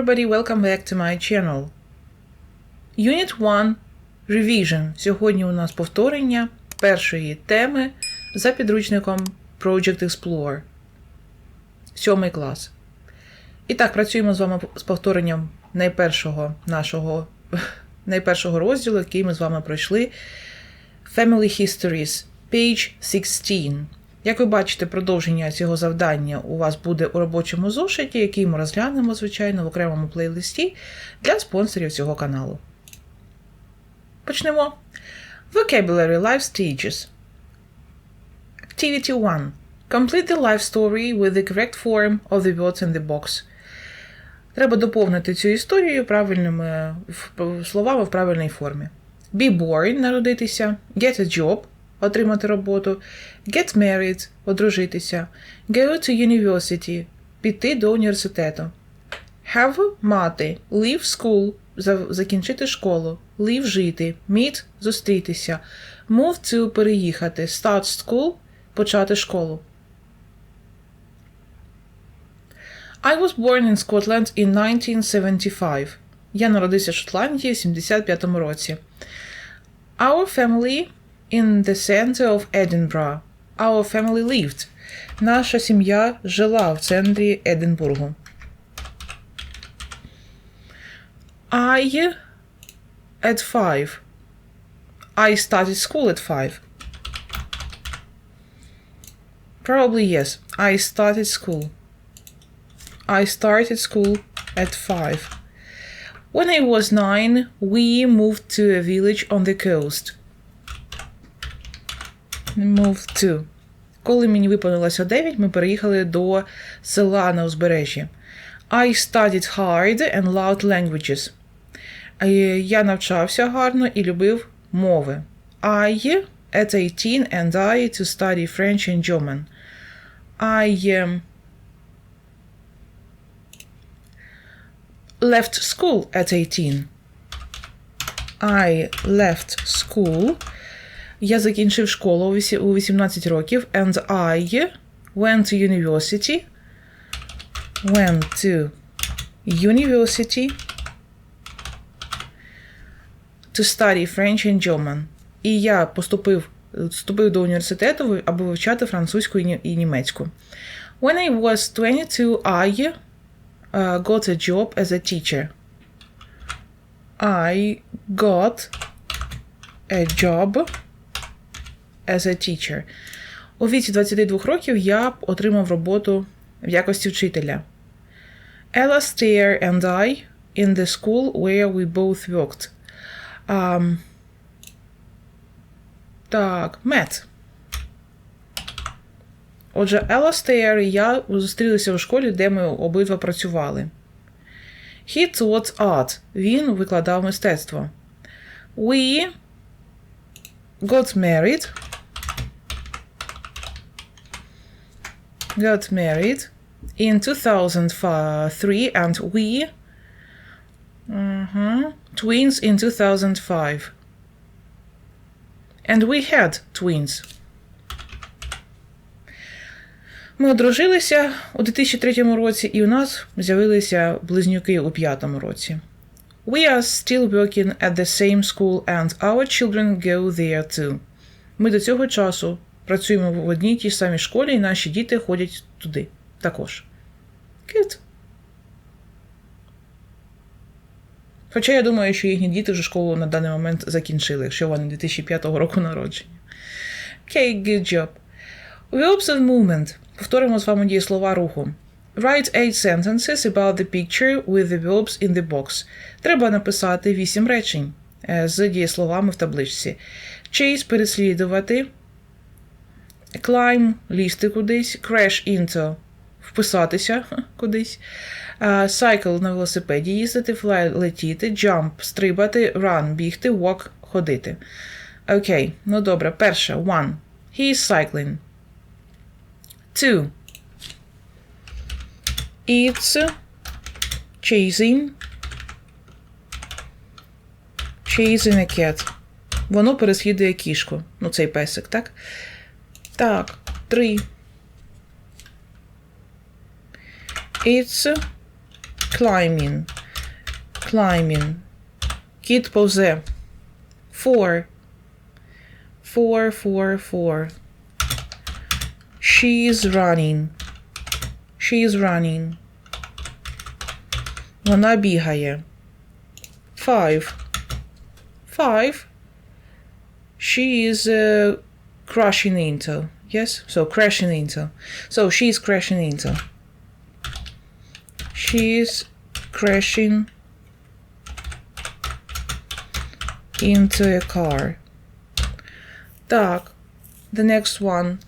everybody, welcome back to my channel. Unit 1 Revision. Сьогодні у нас повторення першої теми за підручником Project Explorer. Сьомий клас. І так, працюємо з вами з повторенням найпершого нашого найпершого розділу, який ми з вами пройшли. Family Histories, page 16. Як ви бачите, продовження цього завдання у вас буде у робочому зошиті, який ми розглянемо, звичайно, в окремому плейлисті для спонсорів цього каналу. Почнемо. Vocabulary Life Stages. Activity 1. Complete the life story with the correct form of the words in the box. Треба доповнити цю історію правильними словами в правильній формі. Be born народитися, get a job отримати роботу, get married одружитися, go to university піти до університету. Have мати, leave school закінчити школу, leave жити, meet зустрітися, move to переїхати, start school почати школу. I was born in Scotland in 1975. Я народився в Шотландії в 75 році. Our family in the center of Edinburgh. Our family lived. Наша сім'я жила в центрі Единбургу. I at five. I started school at five. Probably yes. I started school. I started school at five. When I was nine, we moved to a village on the coast. Moved to. Коли мені виповнилося 9, ми переїхали до села на узбережжі. I studied hard and loved languages. Я навчався гарно і любив мови. I at 18 and I to study French and German. I um, left school at 18. I left school. Я закінчив школу у 18 років. And I went to university. Went to university to study French and German. І я поступив вступив до університету, аби вивчати французьку і німецьку. When I was 22, I uh, got a job as a teacher. I got a job as a teacher. У віці 22 років я отримав роботу в якості вчителя. Ella Stair and I in the school where we both worked. Um, так, Мет. Отже, Елла Стеєр і я зустрілися у школі, де ми обидва працювали. He taught art. Він викладав мистецтво. We got married. Got married in 2003 and we uh-huh, twins in 2005. And we had twins. Ми одружилися у 2003 році, і у нас з'явилися близнюки у п'ятому році. We are still working at the same school and our children go there too. Ми до цього часу працюємо в одній тій самій школі, і наші діти ходять туди також. Good. Хоча я думаю, що їхні діти вже школу на даний момент закінчили, якщо вони 2005 року народження. Okay, good job. Verbs of movement. Повторимо з вами дієслова руху. Write eight sentences about the picture with the verbs in the box. Треба написати вісім речень з дієсловами в табличці. Chase переслідувати. Climb лізти кудись. Crash into вписатися кудись. Cycle на велосипеді їздити, fly летіти, jump стрибати, run бігти, walk ходити. Окей, ну добре. Перше. One. He is cycling. Two. It's chasing. Chasing a cat. Воно переслідує кішку. Ну, цей песик, так? Так, три. It's Climbing. Climbing. Кіт повзе. Four. Four, four, four. She's running. She's running. Вона бігає. Five. Five. She is uh, crashing into. Yes? So crashing into. So she's crashing into. She's crashing into a car. Так. The next one.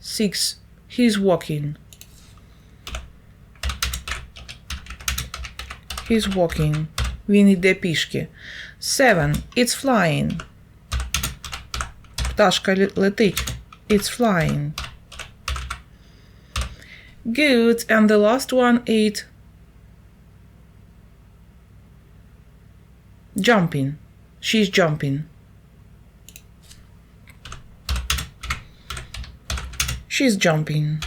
Six. He's walking. He's walking. Він йде пішки. Seven. It's flying. Пташка ле- летить. It's flying. Good. And the last one, eight. Jumping. She's jumping. She's jumping.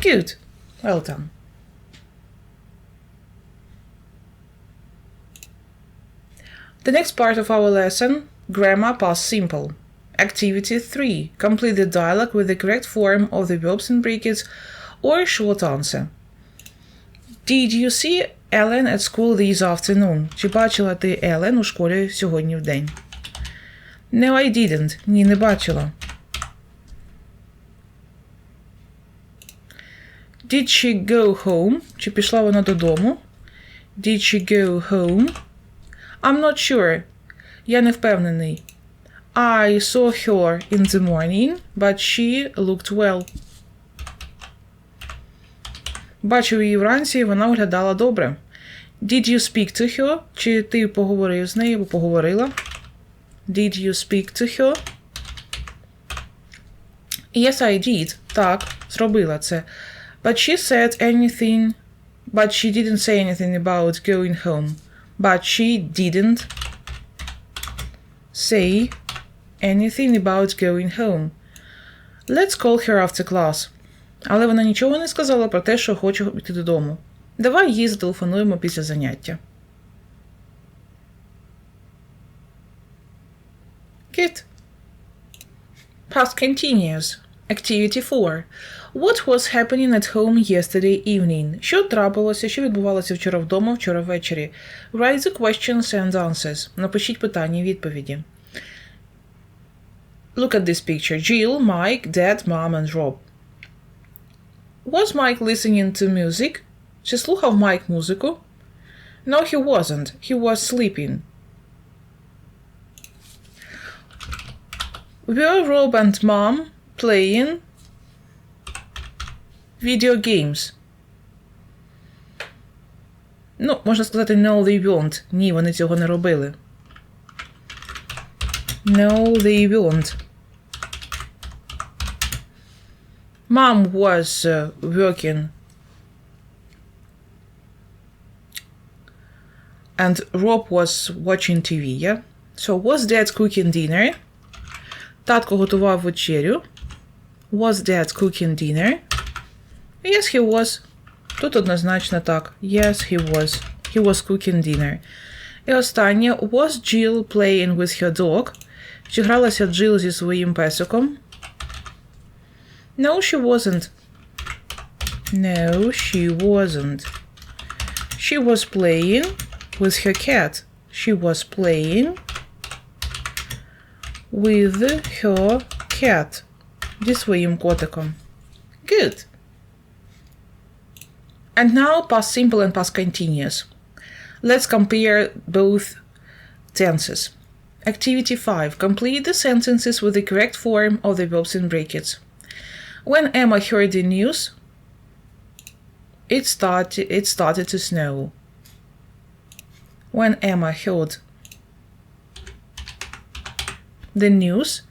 Good. Well done. The next part of our lesson grammar past simple. Activity 3. Complete the dialogue with the correct form of the verbs in brackets or short answer. Did you see Ellen at school this afternoon? Чи бачила ти Елен у школі сьогодні в день? No, I didn't. Ні, не бачила. Did she go home? Чи пішла вона додому? Did she go home? I'm not sure. Я не впевнений. I saw her in the morning, but she looked well. Бачив її вранці, вона виглядала добре. Did you speak to her? Чи ти поговорив з нею або поговорила? Did you speak to her? Yes, I did. Так, зробила це. But she said anything. But she didn't say anything about going home. But she didn't say anything about going home. Let's call her after class. Але вона нічого не сказала про те, що хоче йти додому. Давай їй зателефонуємо після заняття. Good. Past continuous. Activity 4. What was happening at home yesterday evening? Що трапилося, що відбувалося вчора вдома, вчора ввечері? Write the questions and answers. Напишіть питання і відповіді. Look at this picture. Jill, Mike, Dad, Mom and Rob. Was Mike listening to music? Чи слухав Майк музику? No, he wasn't. He was sleeping. Were Rob and Mom playing video games? Ну, можна сказати, no, they weren't. Ні, вони цього не робили. No, they weren't. Mom was uh, working and Rob was watching TV, yeah? So was dad cooking dinner? Татко готував вечерю. Was dad cooking dinner? Yes, he was. Тут однозначно так. Yes, he was. He was cooking dinner. І останнє. Was Jill playing with her dog? Чи гралася Джил зі своїм песиком? No, she wasn't. No, she wasn't. She was playing with her cat. She was playing with her cat. Зі своїм котиком. Good. And now past simple and past continuous. Let's compare both tenses. Activity 5. Complete the sentences with the correct form of the verbs in brackets. When Emma heard the news, it started, it started to snow. When Emma heard the news,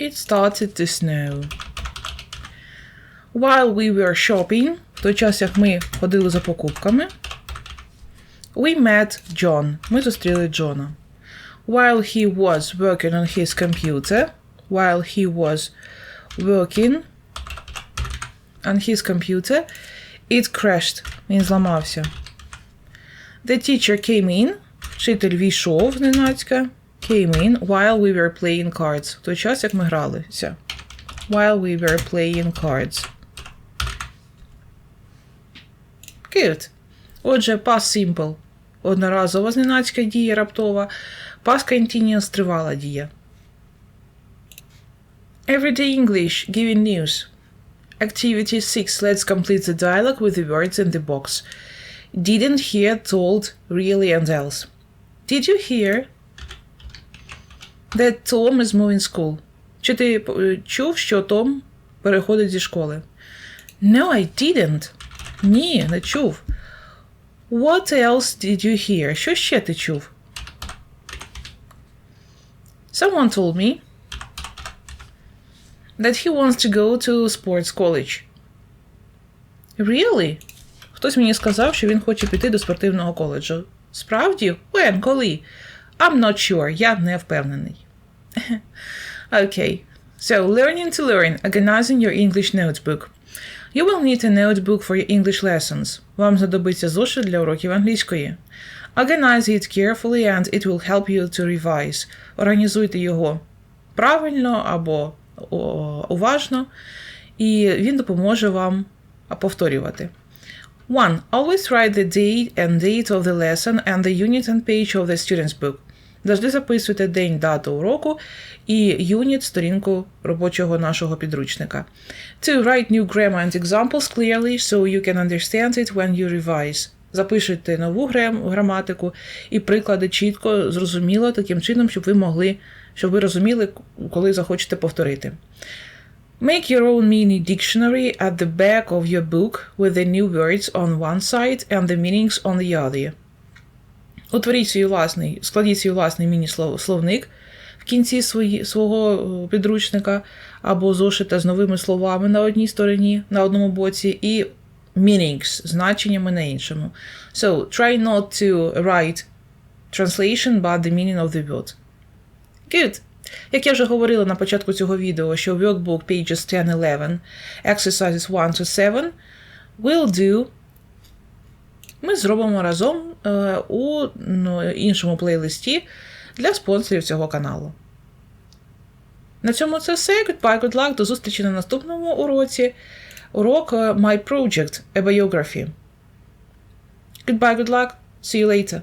it started to snow. While we were shopping, в той час як ми ходили за покупками, we met John. Ми зустріли Джона. While he was working on his computer, while he was working on his computer. It crashed. Він зламався. The teacher came in. Вчитель війшов зненацька. Came in while we were playing cards. В той час, як ми гралися. While we were playing cards. Good. Отже, past simple. Одноразова зненацька дія раптова. Past continuous тривала дія. Everyday English, giving news. Activity 6. Let's complete the dialogue with the words in the box. Didn't hear, told, really, and else. Did you hear that Tom is moving school? Чи ти е, чув, що Том переходить зі школи? No, I didn't. Ні, не чув. What else did you hear? Що ще ти чув? Someone told me that he wants to go to sports college. Really? Хтось мені сказав, що він хоче піти до спортивного коледжу. Справді? When? Коли? I'm not sure. Я не впевнений. okay. So, learning to learn. Organizing your English notebook. You will need a notebook for your English lessons. Вам знадобиться зошит для уроків англійської. Organize it carefully and it will help you to revise. Організуйте його правильно або о, уважно, і він допоможе вам повторювати. 1. Always write the date and date of the lesson and the unit and page of the student's book. Завжди записуйте день, дату уроку і юніт, сторінку робочого нашого підручника. 2. Write new grammar and examples clearly so you can understand it when you revise. Запишіть нову граматику і приклади чітко, зрозуміло, таким чином, щоб ви могли, щоб ви розуміли, коли захочете повторити. Make your own mini dictionary at the back of your book with the new words on one side and the meanings on the other. Утворіть свій власний, складіть свій власний міні-словник в кінці свої, свого е, підручника або зошита з новими словами на одній стороні, на одному боці, і meanings, значеннями на іншому. So, try not to write translation, but the meaning of the word. Good. Як я вже говорила на початку цього відео, що workbook pages 10-11, exercises 1 to 7 will do ми зробимо разом е, у іншому плейлисті для спонсорів цього каналу. На цьому це все. Goodbye, good luck. До зустрічі на наступному уроці. Урок е, My Project, a Biography. Goodbye, good luck. See you later.